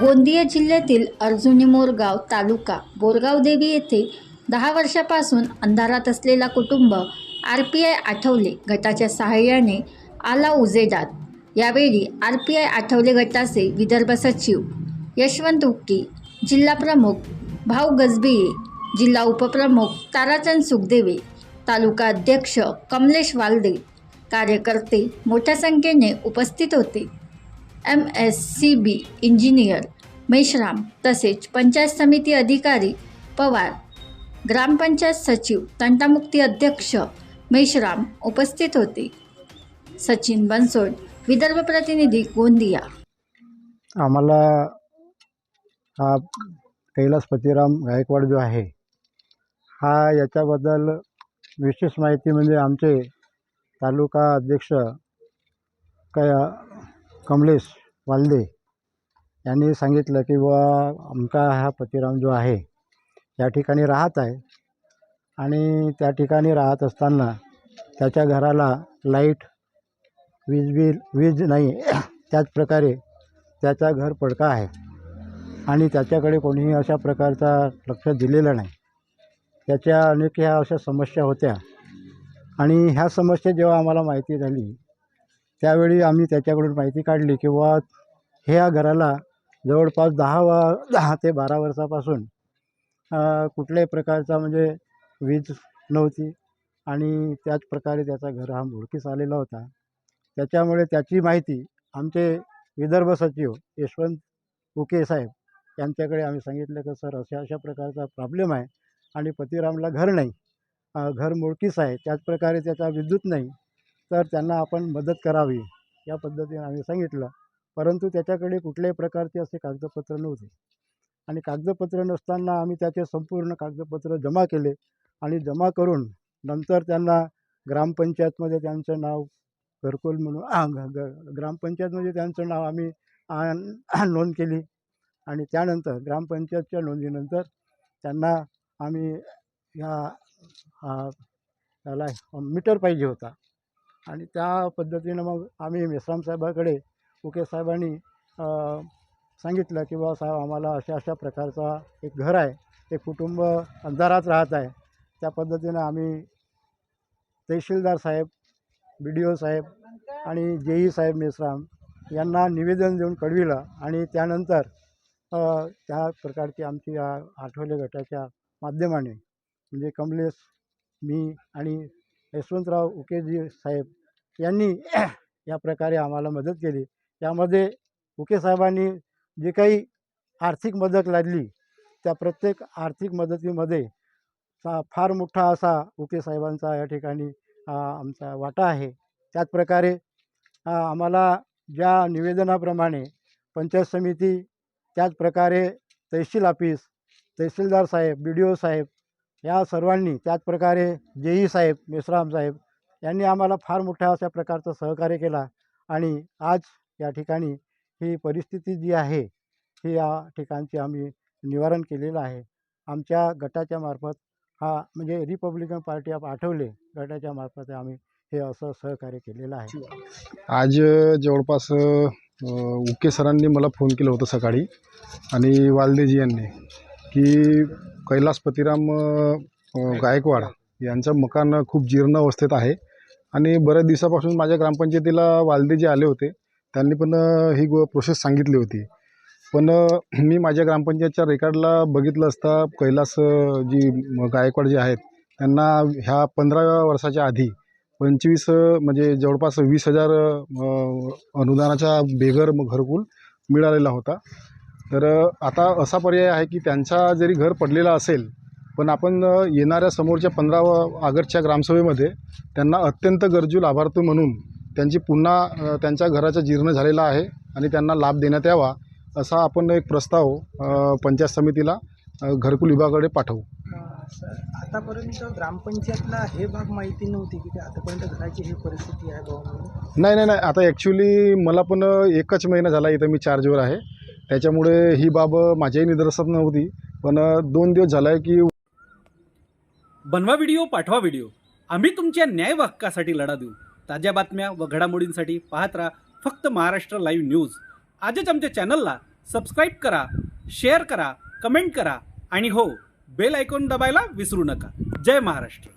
गोंदिया जिल्ह्यातील अर्जुनी मोरगाव तालुका बोरगाव देवी येथे दहा वर्षापासून अंधारात असलेला कुटुंब आर पी आय आठवले गटाच्या सहाय्याने आला उजेडात. यावेळी आर पी आय आठवले गटाचे विदर्भ सचिव यशवंत उक्की जिल्हा प्रमुख भाऊ गजबिये जिल्हा उपप्रमुख ताराचंद सुखदेवे तालुका अध्यक्ष कमलेश वालदे कार्यकर्ते मोठ्या संख्येने उपस्थित होते. M S C B engineer Meshram तसेच पंचायत समिती अधिकारी पवार ग्रामपंचायत सचिव तंटामुक्ती अध्यक्ष मेश्राम उपस्थित होते. सचिन बनसोड विदर्भ प्रतिनिधी गोंदिया. आम्हाला हा कैलास पतिराम गायकवाड जो आहे हा याच्याबद्दल विशेष माहिती म्हणजे आमचे तालुका अध्यक्ष काय कमलेश वालदे यांनी सांगितलं की बुवा अमका हा पतिराम जो आहे या ठिकाणी राहत आहे आणि त्या ठिकाणी राहत असताना त्याच्या घराला लाइट वीज बिल वीज नाही त्याचप्रकारे त्याचा घर पडका आहे आणि त्याच्याकडे कोणीही अशा प्रकारचा लक्ष दिलेलं नाही. त्याच्या अनेक ह्या अशा समस्या होत्या आणि ह्या समस्या जेव्हा आम्हाला माहिती झाली त्यावेळी आम्ही त्याच्याकडून माहिती काढली की बुवा ह्या घराला जवळपास दहा वा दहा ते बारा वर्षापासून कुठल्याही प्रकारचा म्हणजे वीज नव्हती आणि त्याच प्रकारे त्याचा घर हा मोडकीस आलेला होता. त्याच्यामुळे त्याची माहिती आमचे विदर्भ सचिव यशवंत उके साहेब यांच्याकडे आम्ही सांगितलं की सर अशा अशा प्रकारचा प्रॉब्लेम आहे आणि पतिरामला घर नाही. घर मुळकीस आहे. त्याचप्रकारे त्याचा विद्युत नाही. तर त्यांना आपण मदत करावी या पद्धतीने आम्ही सांगितलं. परंतु त्याच्याकडे कुठल्याही प्रकारचे असे कागदपत्र नव्हते. आणि कागदपत्र नसताना आम्ही त्याचे संपूर्ण कागदपत्र जमा केले आणि जमा करून नंतर त्यांना ग्रामपंचायतमध्ये त्यांचं नाव घरकुल म्हणून ग- ग्रामपंचायतमध्ये त्यांचं नाव आम्ही नोंद केली. आणि त्यानंतर ग्रामपंचायतच्या नोंदीनंतर त्यांना आम्ही ह्या त्याला मीटर पाहिजे होता. आणि त्या पद्धतीनं मग आम्ही मेश्राम साहेबाकडे उके साहेबांनी सांगितलं की बा साहेब आम्हाला अशा अशा प्रकारचा एक घर आहे ते कुटुंब अंधारात राहत आहे. त्या पद्धतीनं आम्ही तहसीलदार साहेब बी डी ओ साहेब आणि जे ई साहेब मेश्राम यांना निवेदन देऊन कळविलं आणि त्यानंतर त्या प्रकारची आमची आठवले गटाच्या माध्यमाने म्हणजे कमलेश मी आणि यशवंतराव उकेजी साहेब यांनी या प्रकारे आम्हाला मदत केली. त्यामध्ये उके साहेबांनी जे काही आर्थिक मदत लागली त्या प्रत्येक आर्थिक मदतीमध्ये सा फार मोठा असा उके साहेबांचा या ठिकाणी आमचा वाटा आहे. त्याचप्रकारे आम्हाला ज्या निवेदनाप्रमाणे पंचायत समिती त्याचप्रकारे तहसील ऑफिस तहसीलदार साहेब बी डी ओ साहेब या सर्वांनी त्याचप्रकारे जे ई साहेब मेश्राम साहेब यांनी आम्हाला फार मोठ्या अशा प्रकारचं सहकार्य केला आणि आज या ठिकाणी ही परिस्थिती जी आहे ही या ठिकाणची आम्ही निवारण केलेलं आहे. आमच्या गटाच्या मार्फत हा म्हणजे रिपब्लिकन पार्टी ऑफ आठवले गटाच्या मार्फत आम्ही हे असं सहकार्य केलेलं आहे. आज जवळपास उके सरांनी मला फोन केलं होतं सकाळी आणि वालदेजी यांनी. की कैलास पतिराम गायकवाड यांचं मकान खूप जीर्ण अवस्थेत आहे. आणि बऱ्याच दिवसापासून माझ्या ग्रामपंचायतीला वालदे जे आले होते त्यांनी पण ही गो प्रोसेस सांगितली होती. पण मी माझ्या ग्रामपंचायतच्या रेकॉर्डला बघितलं असता कैलास जी गायकवाड जे आहेत त्यांना ह्या पंधरा वर्षाच्या आधी पंचवीस म्हणजे जवळपास वीस हजार अनुदानाचा बेघर घरकुल मिळालेला होता. तर आता असा पर्याय आहे की त्यांचा जरी घर पडलेला असेल पण आपण येणाऱ्या समोरच्या पंधरा ऑगस्टच्या ग्रामसभेमध्ये त्यांना अत्यंत गरजू लाभार्थी म्हणून त्यांची पुन्हा त्यांच्या घराचा जीर्ण झालेला आहे आणि त्यांना लाभ देण्यात यावा असा आपण एक प्रस्ताव पंचायत समितीला घरकुल विभागाकडे पाठवू. आतापर्यंत ग्रामपंचायतला हे भाग माहिती नव्हती की आतापर्यंत घराची ही परिस्थिती आहे नाही नाही नाही. आता ॲक्च्युली मला पण एकच महिना झाला इथं मी चार्जवर आहे. त्याच्यामुळे ही बाब माझ्याही निदर्शनात नव्हती पण दोन दिवस झाला आहे की बनवा व्हिडिओ पाठवा व्हिडिओ. आम्ही तुमच्या न्याय हक्कासाठी लढा देऊ. ताज्या बातम्या व घडामोडींसाठी पाहत राहा फक्त महाराष्ट्र लाईव्ह न्यूज. आजच आमच्या चॅनलला सबस्क्राईब करा शेअर करा कमेंट करा आणि हो बेल ऐकून दबायला विसरू नका. जय महाराष्ट्र.